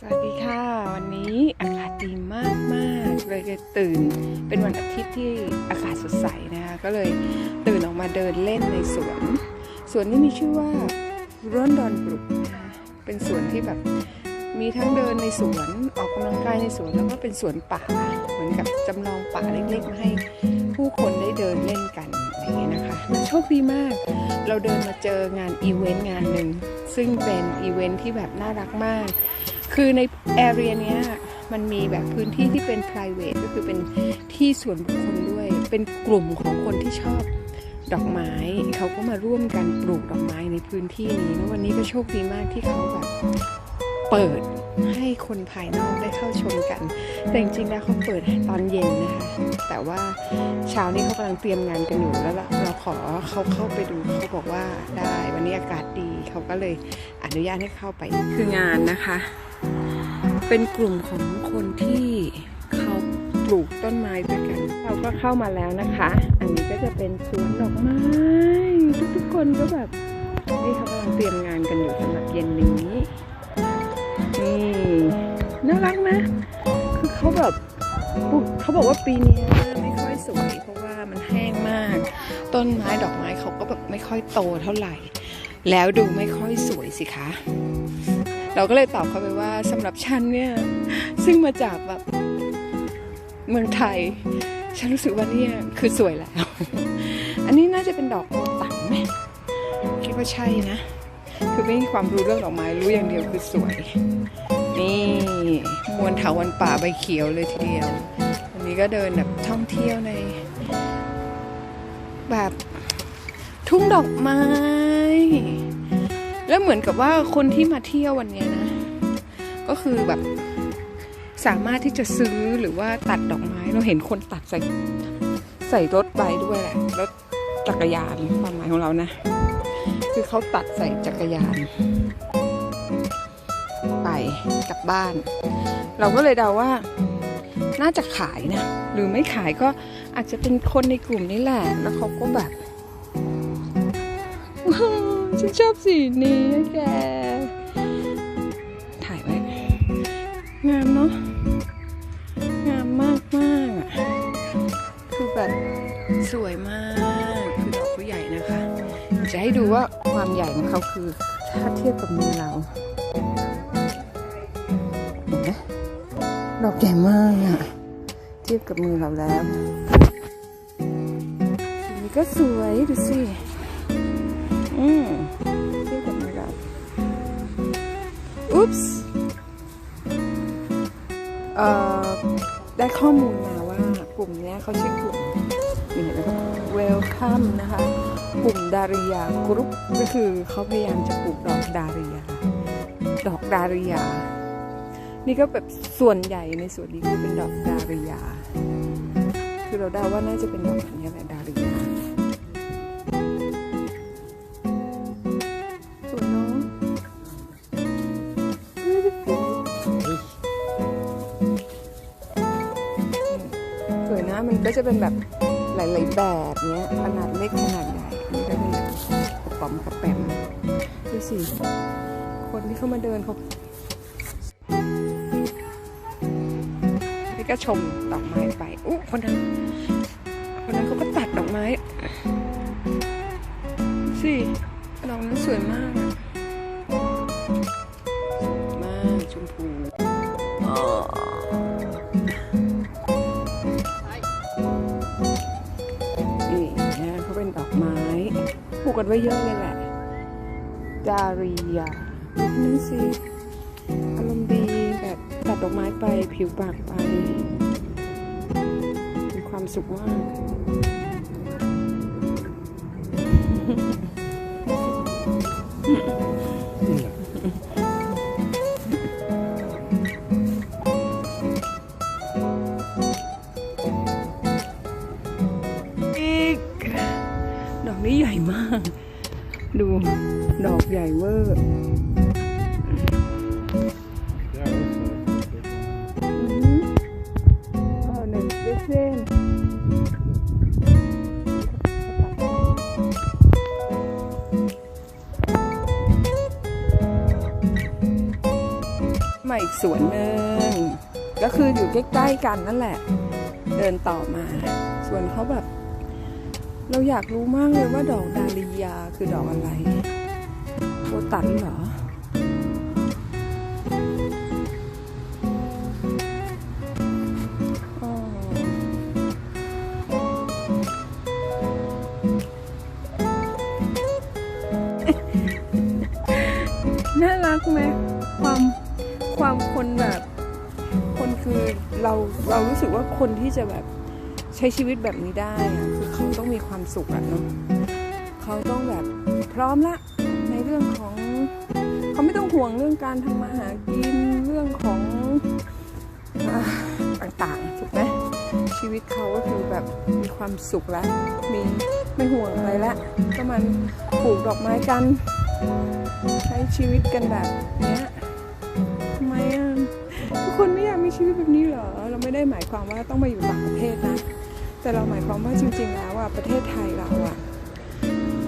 สวัสดีค่ะ วันนี้อากาศดีมากมากๆเลยตื่น เป็นวันอาทิตย์ที่อากาศสดใสนะคะก็เลยตื่นออกมาเดินเล่นในสวนสวนนี้มีชื่อว่าร่อนดอนบรุกนะคะเป็นสวนที่แบบมีทั้งเดินในสวนออกกำลังกายในสวนแล้วก็เป็นสวนป่าเหมือนกับจำลองป่าเล็กๆมาให้ผู้คนได้เดินเล่นกันอย่างเงี้ยนะคะโชคดีมาก เราเดินมาเจองานอีเวนต์งานหนึ่งซึ่งเป็นอีเวนต์ที่แบบน่ารักมาก คือในแอเรียเนี้ยมันมีแบบพื้นที่ที่เป็น p r i v a t ก็คือเป็นที่ส่วนบุคคลด้วย เป็นกลุ่มของคนที่ชอบดอกไม้เขาก็มาร่วมกันปลูกดอกไม้ในพื้นที่นี้แล้ววันนี้ก็โชคดีมากที่เขาแบบเปิดให้คนภายนอกได้เข้าชมกัน แต่จริงๆแล้วเขาเปิดตอนเย็นนะคะแต่ว่าเช้านี้เขากำลังเตรียมงานกันอยู่แล้วเราขอเขาเข้าไปดูเขาบอกว่าได้วันนี้อากาศดีเขาก็เลยอนุญาตให้เข้าไปคืองานนะคะ เป็นกลุ่มของคนที่เขาปลูกต้นไม้ด้วยกัน เราก็เข้ามาแล้วนะคะ อันนี้ก็จะเป็นสวนดอกไม้ ทุกๆคนก็แบบนี่เขากำลังเตรียมงานกันอยู่สำหรับเย็นนี้นี่น่ารักนะคือเขาแบบปลูกเขาบอกว่าปีนี้ไม่ค่อยสวยเพราะว่ามันแห้งมาก ต้นไม้ดอกไม้เขาก็แบบไม่ค่อยโตเท่าไหร่ แล้วดูไม่ค่อยสวยสิคะ เราก็เลยตอบเขาไปว่าสำหรับฉันเนี่ยซึ่งมาจากแบบเมืองไทย ฉันรู้สึกว่าเนี่ยคือสวยแล้ว อันนี้น่าจะเป็นดอกโมตังไหมคิดว่าใช่นะ คือไม่มีความรู้เรื่องดอกไม้รู้อย่างเดียวคือสวย นี่มวลเถาวันป่าใบเขียวเลยทีเดียววันนี้ก็เดินแบบท่องเที่ยวใน แบบทุ่งดอกไม้ แล้วเหมือนกับว่าคนที่มาเที่ยววันนี้นะ ก็คือแบบสามารถที่จะซื้อหรือว่าตัดดอกไม้เราเห็นคนตัดใส่ใส่รถไปด้วยแหละรถจักรยานความหมายของเรานะ คือเขาตัดใส่จักรยาน ไปกลับบ้าน เราก็เลยเดาว่า น่าจะขายนะ หรือไม่ขายก็อาจจะเป็นคนในกลุ่มนี้แหละ แล้วเขาก็แบบ ฉันชอบสีนี้แก ถ่ายไว้ งามเนาะ งามมากมากๆอะคือแบบสวยมาก คือดอกผู้ใหญ่นะคะ จะให้ดูว่าความใหญ่ของเขาคือ ถ้าเทียบกับมือเราเห็นไหมดอกใหญ่มากอะเทียบกับมือเราแล้วสีนี้ก็สวยดูสิ อืมเทียบกับมือเราอุ๊ปส์เอ่อได้ข้อมูลมาว่ากลุ่มเนี้ยเขาชื่อกลุ่มนี่นะคะ Welcome นะคะ กลุ่มดาริยากรุ๊ปก็คือเขาพยายามจะปลูกดอกดาริยา ดอกดาริยา นี่ก็แบบส่วนใหญ่ในส่วนนี้คือเป็นดอกดาริยา คือเราเดาว่าน่าจะเป็นดอกแบบนี้แหละดาริยา ก็จะเป็นแบบหลาย ๆ แบบเนี้ยขนาดเล็กขนาดใหญ่นี่ก็เป็นแบบกระป๋อมกระแปมดูสิคนที่เข้ามาเดินเขานี่ก็ชมดอกไม้ไปอู้คนนั้นคนนั้นเขาก็ตัดดอกไม้สิดอกนั้นสวยมาก กันไว้เยอะเลยแหละ ดาริยานั่นสิอารมณ์ดีแบบตัดดอกไม้ไปผิวปากไปมีความสุขมาก อีกสวนหนึ่งก็คืออยู่ใกล้ๆกันนั่นแหละ เดินต่อมาส่วนเขาแบบ เราอยากรู้มากเลยว่าดอกดาลียาคือดอกอะไรโบตันเหรอ รู้สึกว่าคนที่จะแบบใช้ชีวิตแบบนี้ได้คือเขาต้องมีความสุขอะเนาะเขาต้องแบบพร้อมละในเรื่องของเขาไม่ต้องห่วงเรื่องการทำมาหากินเรื่องของอต่างๆถูกไหมชีวิตเขาก็คือแบบมีความสุขแล้วมีไม่ห่วงอะไรละก็มันปลูกดอกไม้กัน ใช้ชีวิตกันแบบเนี้ยทำไมอะทุกคนไม่อยากมีชีวิตแบบนี้เหรอ เราไม่ได้หมายความว่าต้องมาอยู่ต่างประเทศนะ แต่เราหมายความว่าจริง ๆ แล้วอะประเทศไทยเราอะ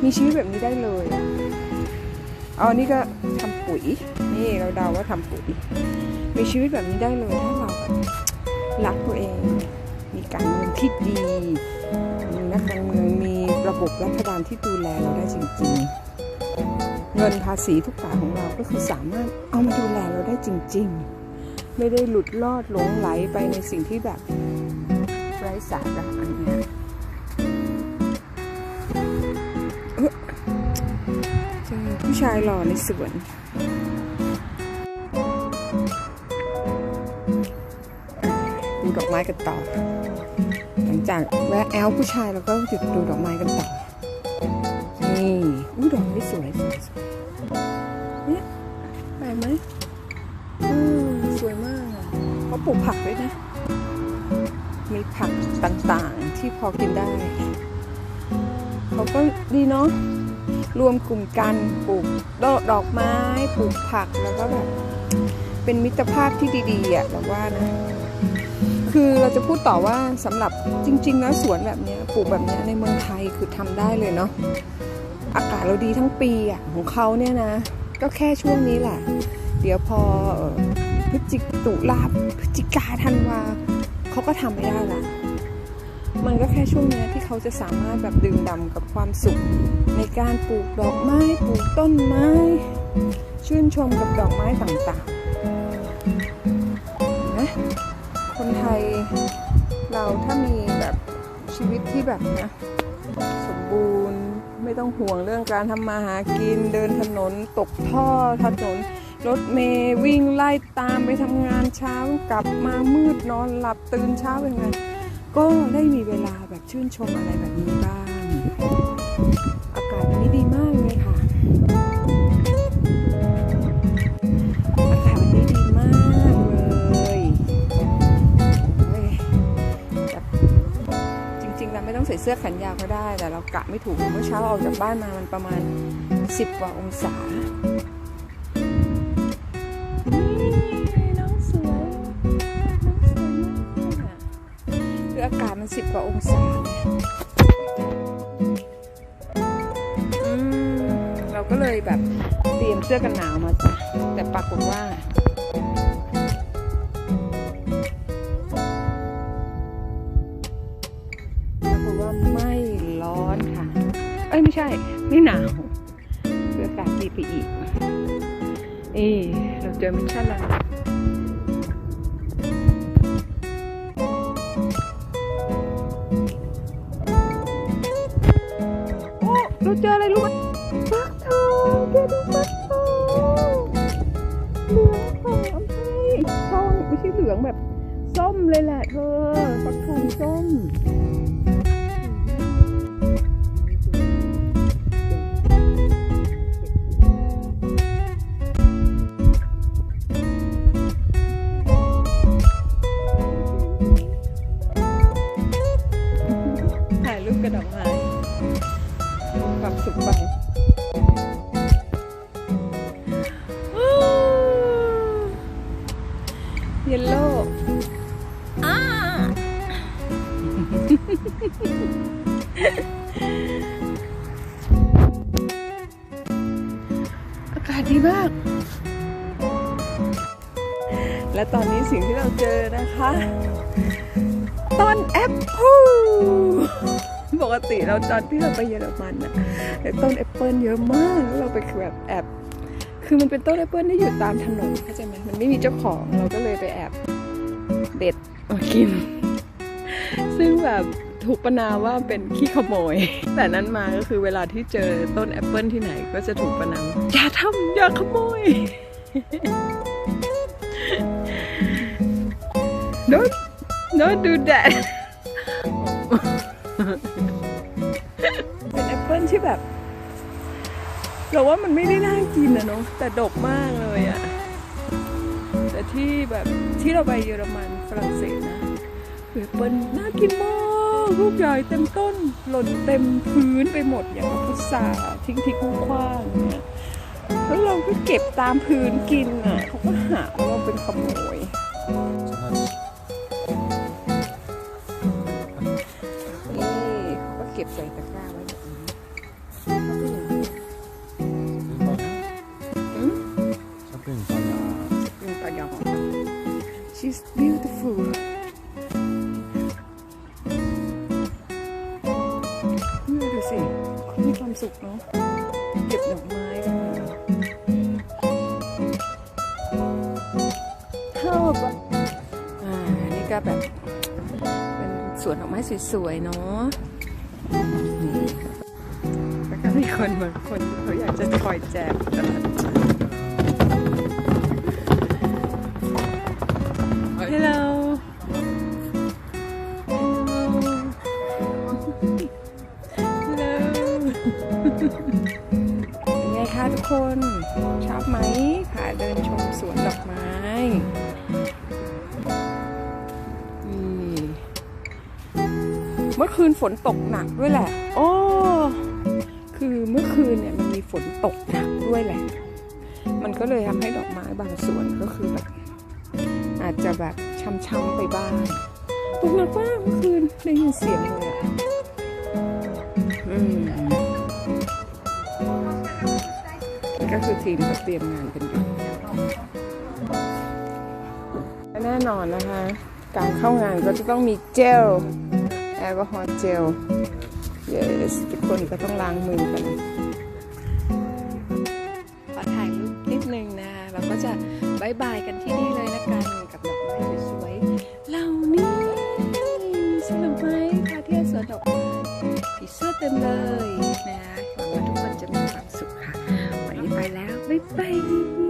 มีชีวิตแบบนี้ได้เลยเอานนี้ก็ทำปุ๋ย นี่เราเดาว่าทำปุ๋ย มีชีวิตแบบนี้ได้เลยถ้าเราแบบรักตัวเอง มีการเงินที่ดี มีนักการเมืองมีระบบรัฐบาลที่ดูแลเราได้จริง ๆ เงินภาษีทุกบาทของเราก็คือสามารถเอามาดูแลเราได้จริง ๆ ไม่ได้หลุดลอดหลงไหลไปในสิ่งที่แบบไร้สาระอันเนี้ยเจอผู้ชายหล่อในสวนดูดอกไม้กันต่อ หลังจากแวะแอลผู้ชายแล้วก็หยุดดูดอกไม้กันต่อ นี่อู้ดอกนี้สวยสวยสวยเนี่ยไปไหม ลูกผักด้วยนะ มีผักต่างๆที่พอกินได้ เขาก็ดีเนาะ รวมกลุ่มกันปลูกดอกดอกไม้ ปลูกผักแล้วก็แบบเป็นมิตรภาพที่ดีๆอะเราว่านะ คือเราจะพูดต่อว่าสำหรับจริงๆแล้วสวนแบบนี้ปลูกแบบนี้ในเมืองไทยคือทำได้เลยเนาะ อากาศเราดีทั้งปีอะของเขาเนี่ยนะ ก็แค่ช่วงนี้แหละ เดี๋ยวพอ พฤศจิกตุลาพฤศจิกาธันวาเขาก็ทำไม่ได้ละมันก็แค่ช่วงนี้ที่เขาจะสามารถแบบดื่มด่ำกับความสุข ในการปลูกดอกไม้ปลูกต้นไม้ ชื่นชมกับดอกไม้ต่างๆนะคนไทยเราถ้ามีแบบชีวิตที่แบบนี้ยสมบูรณ์ไม่ต้องห่วงเรื่องการทำมาหากินเดินถนนตกท่อถนน รถเมย์วิ่งไล่ตามไปทำงานเช้ากลับมามืดนอนหลับตื่นเช้าเป็นไงก็ได้มีเวลาแบบชื่นชมอะไรแบบนี้บ้าง อากาศวันนี้ดีมากเลยค่ะ อากาศวันนี้ดีมากเลยจริงๆเราไม่ต้องใส่เสื้อแขนยาวก็ได้ แต่เรากะไม่ถูกเมื่อเช้าออกจากบ้านมามันประมาณ 10 กว่าองศา อากาศมัน10กว่าองศาเราก็เลยแบบเตรียมเสื้อกันหนาวมาจ้ะแต่ปรากฏว่าปรากฏว่าไม่ร้อนค่ะ เอ้ยไม่ใช่ ไม่หนาวคืออากาศดีไปอีกเอ้เราเจอมิชชั่นแล้ว ไม่ใช่เหลืองแบบส้มเลยแหละเธอฟักทองส้ม เยลโล่อ้าอากาศดีมาก และตอนนี้สิ่งที่เราเจอนะคะ ต้นแอปเปิลปกติเราตอนที่เราไปเยอรมันอะต้นแอปเปิลเยอะมากแล้วเราไปคือแบบแอบ คือมันเป็นต้นแอปเปิลที่อยู่ตามถนนเข้าใจไหมมันไม่มีเจ้าของเราก็เลยไปแอบเด็ดมากิน ซึ่งแบบถูกประนามว่าเป็นขี้ขโมย แต่นั้นมาก็คือเวลาที่เจอต้นแอปเปิลที่ไหนก็จะถูกประนามอย่าทำอย่าขโมย don't don't do that เป็นแอปเปิลที่แบบ เราว่ามันไม่ได้น่ากินอะเนาะแต่ดกมากเลยอะแต่ที่แบบที่เราไปเยอรมันฝรั่งเศสนะคือแอปเปิลน่ากินมากลูกใหญ่เต็มต้น หล่นเต็มพื้นไปหมดอย่างกับพุทราทิ้งทิ้งคว้างเนี่ยแล้วเราก็เก็บตามพื้นกินอะเขาก็หาว่าเราเป็นขโมยนี่เขาก็เก็บใส่ตะกร้า ความสุขเนาะเก็บดอกไม้กันเข้าแบบอ่านี่ก็แบบ เป็นสวนดอกไม้สวยๆเนาะนี่แล้วก็มีคนบางคนเขาอยากจะคอยแจกตลอด Hello. Hello. คืนฝนตกหนักด้วยแหละ โอ้คือเมื่อคืนเนี่ยมันมีฝนตกหนักด้วยแหละ มันก็เลยทำให้ดอกไม้บางส่วนก็คือแบบ อาจจะแบบช้ำๆไปบ้างตกหนักมากเมื่อคืนได้ยินเสียงเลยอะอืมก็คือทีมเขาเตรียมงานกันอยู่และแน่นอนนะคะ การเข้างานก็จะต้องมีเจลแอ ลกอฮอล์เจล yes ทุกคนก็ต้องล้างมือกันขอถ่ายรูปนิดนึงนะเราก็จะบายบายกันที่นี่เลยละกันกับดอกไม้สวยๆเหล่านี้สนุกไหมพาเที่ยสวนดอกไม้ผีเสื้อเต็มเลยนะหวังว่าทุกคนจะมีความสุขค่ะวันนี้ไปแล้วบ๊ายบาย